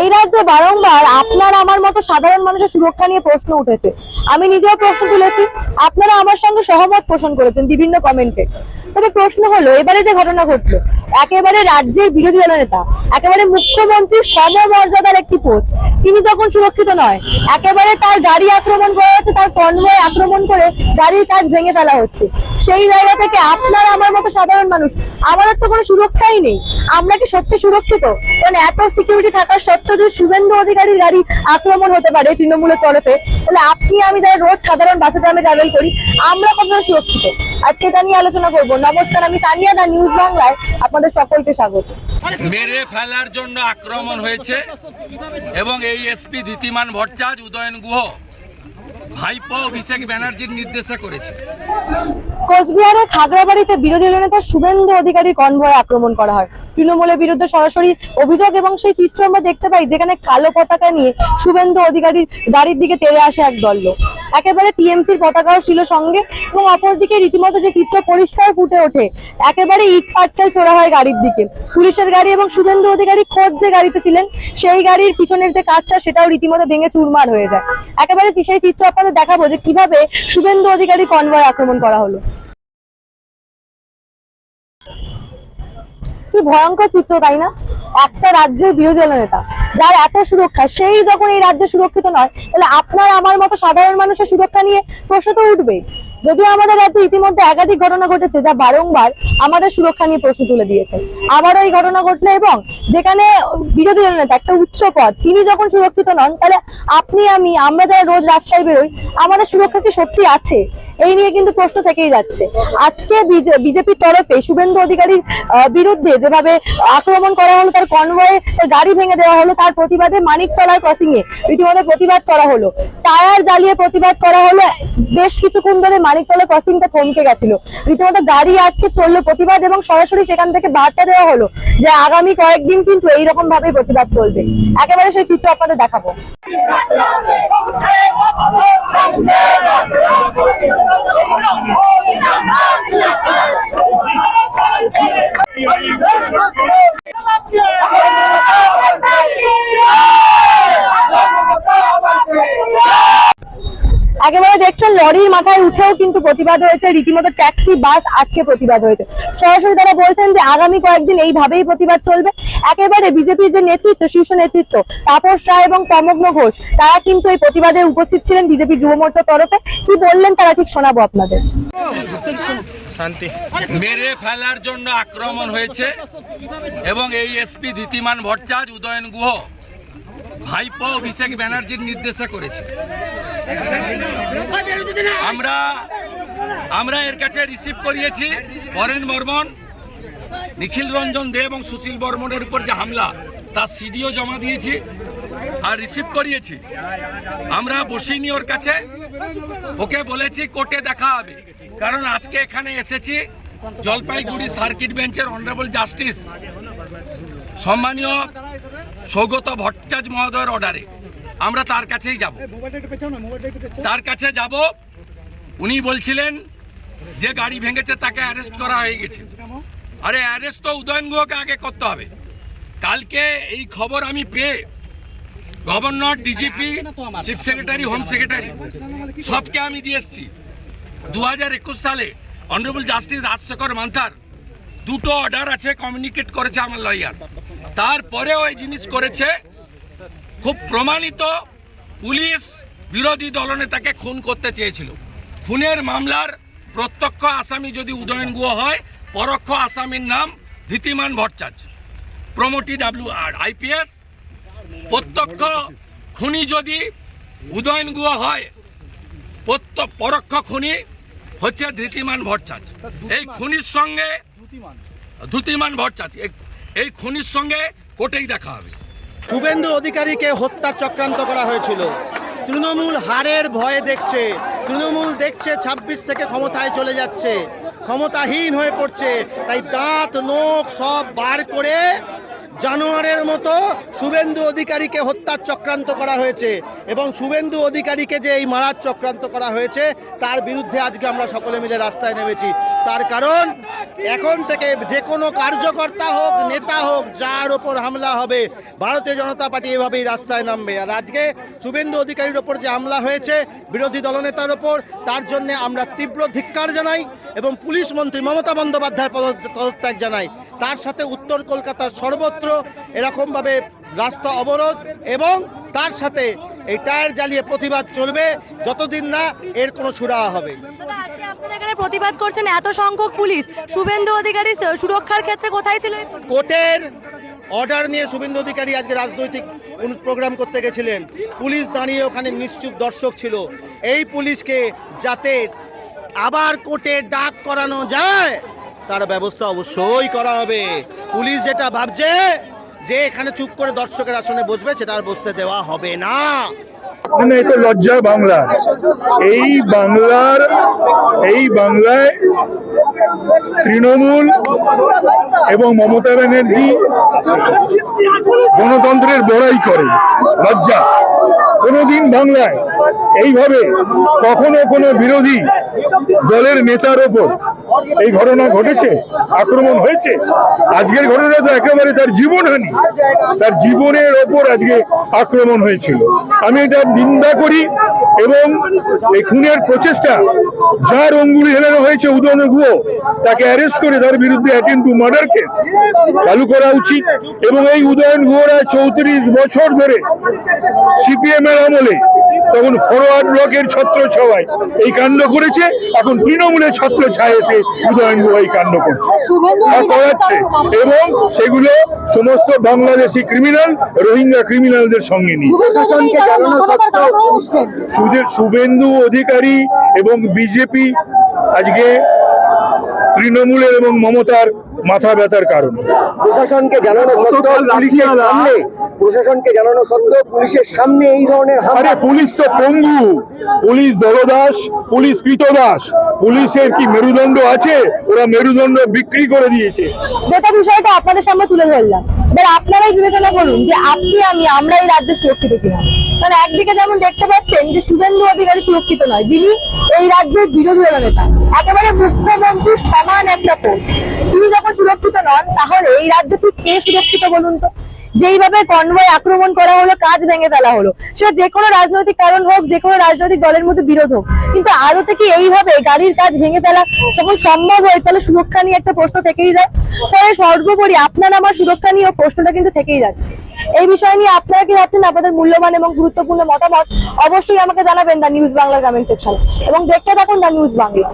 এই রাজ্যে বারংবার আপনার, আমার মতো সাধারণ মানুষের সুরক্ষা নিয়ে প্রশ্ন উঠেছে। আমি নিজেও প্রশ্ন তুলেছি, আপনারা আমার সঙ্গে সহমত পোষণ করেছেন বিভিন্ন কমেন্টে। তবে প্রশ্ন হলো, এবারে যে ঘটনা ঘটলো, একেবারে রাজ্যের বিরোধী দলনেতা একেবারে মুখ্যমন্ত্রীর সমমর্যাদার একটি পোস্ট তিনি যখন সুরক্ষিত নয়। একেবারে তার গাড়ি আক্রমণ করা হচ্ছে, তার কনভয় আক্রমণ করে গাড়ির কাজ ভেঙে ফেলা হচ্ছে। সেই জায়গা থেকে আপনার আমার মতো সাধারণ মানুষ, আমাদের তো কোনো সুরক্ষাই নেই। আমরা কি সত্যি সুরক্ষিত? কারণ এত সিকিউরিটি থাকার সত্ত্বেও যদি শুভেন্দু অধিকারীর গাড়ি আক্রমণ হতে পারে তৃণমূলের তরফে, তাহলে আপনি আমি যারা রোজ সাধারণ বাসে আমি ট্রাভেল করি, আমরা কতটা সুরক্ষিত? আজকে তা নিয়ে আলোচনা করব। নমস্কার আমি তানিয়া দা নিউজ বাংলায়। আপনাদের সকলকে স্বাগত। মেরে ফেলার জন্য আক্রমণ হয়েছে এবং এই এসপি ধীতিমান ভট্টাচার্য উদয়ন গুহ ভাইপো অভিষেক ব্যানার্জির নির্দেশে করেছে। কোচবিহারের খাগড়াবাড়িতে বিরোধী দলের নেতা শুভেন্দু অধিকারীর কনভয়ে আক্রমণ করা হয়। তৃণমূলের বিরুদ্ধে সরাসরি অভিযোগ এবং সেই চিত্র আমরা দেখতে পাই যেখানে কালো পতাকা নিয়ে শুভেন্দু অধিকারীর গাড়ির দিকে তেড়ে আসে এক দল একেবারে টিএমসির পতাকাও ছিল সঙ্গে এবং অপরদিকে রীতিমতো যে চিত্র পরিষ্কার ফুটে ওঠে, একেবারে ইট পাটকেল চোরা হয় গাড়ির দিকে। পুলিশের গাড়ি এবং শুভেন্দু অধিকারী খোঁজ যে গাড়িতে ছিলেন, সেই গাড়ির পিছনের যে কাজটা সেটাও রীতিমতো ভেঙে চুরমার হয়ে যায়। একেবারে সেই চিত্র আপনাদের দেখাবো যে কীভাবে শুভেন্দু অধিকারী কনভয় আক্রমণ করা হলো। কি ভয়ঙ্কর চিত্র, তাই না? একটা রাজ্যের বিরোধী দল নেতা, যার এত সুরক্ষা, সেই যখন এই রাজ্যে সুরক্ষিত নয়, তাহলে আপনার আমার মতো সাধারণ মানুষের সুরক্ষা নিয়ে প্রশ্ন তো উঠবে যদিও আমাদের রাজ্যে ইতিমধ্যে একাধিক ঘটনা ঘটেছে যা বারংবার আমাদের সুরক্ষা নিয়ে প্রশ্ন তুলে দিয়েছে। আবারও এই ঘটনা ঘটলো এবং যেখানে বিরোধী দল নেতা একটা উচ্চ পদ, তিনি যখন সুরক্ষিত নন, তাহলে আপনি, আমি, আমরা যারা রোজ রাস্তায় বেরোই, আমাদের সুরক্ষা কি সত্যি আছে? এই নিয়ে কিন্তু প্রশ্ন থেকেই যাচ্ছে। আজকে বিজেপির তরফে শুভেন্দু অধিকারীর বিরুদ্ধে যেভাবে আক্রমণ করা হলো, তার কনভয়ে গাড়ি ভেঙে দেওয়া হলো, তার প্রতিবাদে মানিকতলার ক্রসিং এ ইতিমধ্যে প্রতিবাদ করা হলো। টায়ার জ্বালিয়ে প্রতিবাদ করা হলো, বেশ কিছুক্ষণ ধরে মানিকতলা ক্রসিংটা থমকে গেছিল। রীতিমতো গাড়ি আটকে চলল প্রতিবাদ এবং সরাসরি সেখান থেকে বার্তা দেওয়া হলো যে আগামী কয়েকদিন কিন্তু এইরকম ভাবে প্রতিবাদ চলবে। একেবারে সেই চিত্র আপনাদের দেখাবো। একেবারে দেখছেন লরির মাথায় উঠেও কিন্তু প্রতিবাদ হয়েছে রীতিমতো ট্যাক্সি বাস আটকে প্রতিবাদ হয়েছে। সরাসরি তারা বলছেন যে আগামী কয়েকদিন এইভাবেই প্রতিবাদ চলবে। একেবারে বিজেপির যে নেতৃত্ব শীর্ষ নেতৃত্ব তাপস রায় এবং তমগ্ন ঘোষ তারা কিন্তু এই প্রতিবাদে উপস্থিত ছিলেন বিজেপি যুব মোর্চার তরফে। কি বললেন তারা ঠিক শোনাবো আপনাদের? শান্তি। মেরে ফেলার জন্য আক্রমণ হয়েছে এবং এই এসপি ধীতিমান ভট্টাচার্য উদয়ন গুহ ভাইপো অভিষেক ব্যানার্জির নির্দেশে করেছে। আমরা আমরা এর কাছে রিসিভ করিয়েছি বরেন বর্মন, নিখিল রঞ্জন দে এবং সুশীল বর্মনের উপর যে হামলা, তার সিডিও জমা দিয়েছি আর রিসিভ করিয়েছি। আমরা বসিনি ওর কাছে। ওকে বলেছি, কোর্টে দেখা হবে। কারণ আজকে এখানে এসেছি জলপাইগুড়ি সার্কিট বেঞ্চের অনারেবল জাস্টিস সম্মানীয় সৌগত ভট্টাচার্য মহোদয়ের অর্ডারে আমরা তার কাছেই যাব। তার কাছে যাব। উনি বলছিলেন যে গাড়ি ভেঙেছে, তাকে অ্যারেস্ট করা হয়ে গেছে। আরে অ্যারেস্ট তো উদয়ন গুহকে আগে করতে হবে। কালকে এই খবর আমি পেয়ে governor DGP chief secretary home secretary সবকে আমি দিয়ে এসছি। দু হাজার একুশ সালে অনারেবল জাস্টিস রাজশেখর মান্থার দুটো অর্ডার আছে কমিউনিকেট করেছে আমার লয়ার তারপরেও ওই জিনিস করেছে। খুব প্রমাণিত পুলিশ বিরোধী দলনেতাকে খুন করতে চেয়েছিল। খুনের মামলার প্রত্যক্ষ আসামি যদি উদয়ন গুহ হয় পরোক্ষ আসামির নাম Dhitiman Bhattacharya. Promotee W R IPS. প্রত্যক্ষ খুনি যদি উদয়ন গুহ হয় পরোক্ষ খুনি হচ্ছে ধৃতিমান ভট্টাচার্য। এই খুনির সঙ্গে ধুতিমান। ভট্টাচার্য এই- খনির সঙ্গে কোর্টেই দেখা হবে। শুভেন্দু অধিকারীকে হত্যা চক্রান্ত করা হয়েছিল। তৃণমূল হারের ভয়ে দেখছে। তৃণমূল দেখছে ২৬ থেকে ক্ষমতায় চলে যাচ্ছে। ক্ষমতাহীন হয়ে পড়ছে। তাই দাঁত, নোখ সব বার করে জানোয়ারের মতো শুভেন্দু অধিকারীকে হত্যার চক্রান্ত করা হয়েছে এবং শুভেন্দু অধিকারীকে যে এই মারার চক্রান্ত করা হয়েছে, তার বিরুদ্ধে আজকে আমরা সকলে মিলে রাস্তায় নেমেছি। তার কারণ, এখন থেকে যে কোনো কার্যকর্তা হোক, নেতা হোক, যার ওপর হামলা হবে, ভারতীয় জনতা পার্টি এভাবেই রাস্তায় নামবে। আর আজকে শুভেন্দু অধিকারীর ওপর যে হামলা হয়েছে, বিরোধী দলনেতার ওপর, তার জন্য আমরা তীব্র ধিক্কার জানাই এবং পুলিশ মন্ত্রী মমতা বন্দ্যোপাধ্যায়ের পদ- পদত্যাগ জানাই। তার সাথে উত্তর কলকাতার সর্বত্র এরকমভাবে রাস্তা অবরোধ এবং তার সাথে এই টায়ার জ্বালিয়ে প্রতিবাদ চলবে যতদিন না এর কোনো সুরাহা হবে। প্রতিবাদ করছেন এত সংখ্যক পুলিশ। শুভেন্দু অধিকারী সুরক্ষার ক্ষেত্রে কোথায় ছিল কোর্টের অর্ডার নিয়ে শুভেন্দু অধিকারী আজকে রাজনৈতিক প্রোগ্রাম করতে গেছিলেন। পুলিশ দাঁড়িয়ে ওখানে নিশ্চুপ দর্শক ছিল। এই পুলিশকে যাতে আবার কোর্টে ডাক করানো যায় তার ব্যবস্থা অবশ্যই করা হবে। পুলিশ যেটা ভাবছে, যে এখানে চুপ করে দর্শকের আসনে বসবে, সেটা আর বসতে দেওয়া হবে না। মানে তো লজ্জা বাংলা। এই বাংলার, এই বাংলায় তৃণমূল এবং মমতা ব্যানার্জি গণতন্ত্রের বড়াই করে। লজ্জা। কোনোদিন বাংলায় এইভাবে কখনো কোনো বিরোধী দলের নেতার ওপর এই ঘটনা ঘটেছে, আক্রমণ হয়েছে। আজকের ঘটনা তো একেবারে তার জীবনহানি। তার জীবনের ওপর আজকে আক্রমণ হয়েছিল। আমি এটা নিন্দা করি এবং এই খুনের প্রচেষ্টা, যার অঙ্গুলি হেলানো হয়েছে উদয়ন গুহ, তাকে অ্যারেস্ট করে তার বিরুদ্ধে অ্যাটেন্ড টু মার্ডার কেস চালু করা উচিত এবং এই উদয়ন গুহরা চৌত্রিশ বছর ধরে সিপিএম এর আমলে তখন ফরওয়ার্ড ব্লকের ছত্র ছাওয়ায় এই কাণ্ড করেছে এখন তৃণমূলের ছত্র ছায় এসে উদয়ন গুহ এই কাণ্ড করছে। করাচ্ছে এবং সেগুলো সমস্ত বাংলাদেশি ক্রিমিনাল রোহিঙ্গা ক্রিমিনালদের সঙ্গে নিয়ে। শুভেন্দু অধিকারী এবং বিজেপি আজকে তৃণমূলের এবং মমতার মাথা ব্যথার কারণ। প্রশাসনকে জানানো সত্ত্বেও পুলিশের সামনে প্রশাসনকে জানানো সত্ত্বেও পুলিশের সামনে এই ধরনের আরে পুলিশ তো পঙ্গু। পুলিশ দলদাস পুলিশ কৃতদাস। পুলিশের কি মেরুদণ্ড আছে? ওরা মেরুদণ্ড বিক্রি করে দিয়েছে। যেটা বিষয়টা আপনাদের সামনে তুলে ধরলাম। এবার আপনারাই বিবেচনা করুন যে আপনি আমি আমরা এই রাজ্যে সুরক্ষিত কিনা। কারণ একদিকে যেমন দেখতে পাচ্ছেন যে শুভেন্দু অধিকারী সুরক্ষিত নয় যিনি এই রাজ্যের বিরোধী দল নেতা। একেবারে মুখ্যমন্ত্রীর সমান একটা পোস্ট। তিনি যখন সুরক্ষিত নন, তাহলে এই রাজ্যে ঠিক কে সুরক্ষিত বলুন তো? যেইভাবে কনভয় আক্রমণ করা হলো, কাজ ভেঙে ফেলা হলো। সে যে কোনো রাজনৈতিক কারণ হোক, যে কোনো রাজনৈতিক দলের মধ্যে বিরোধ হোক। কিন্তু আরও থেকে এইভাবে গাড়ির কাজ ভেঙে ফেলা যখন সম্ভব হয়, তাহলে সুরক্ষা নিয়ে একটা প্রশ্ন থেকেই যায়। ফলে সর্বোপরি আপনার আমার সুরক্ষা নিয়ে প্রশ্নটা কিন্তু থেকেই যাচ্ছে। এই বিষয় নিয়ে আপনারা কি ভাবছেন? আপনাদের মূল্যবান এবং গুরুত্বপূর্ণ মতামত অবশ্যই আমাকে জানাবেন দা নিউজ বাংলা কমেন্ট সেকশনে। এবং দেখতে থাকুন দা নিউজ বাংলা।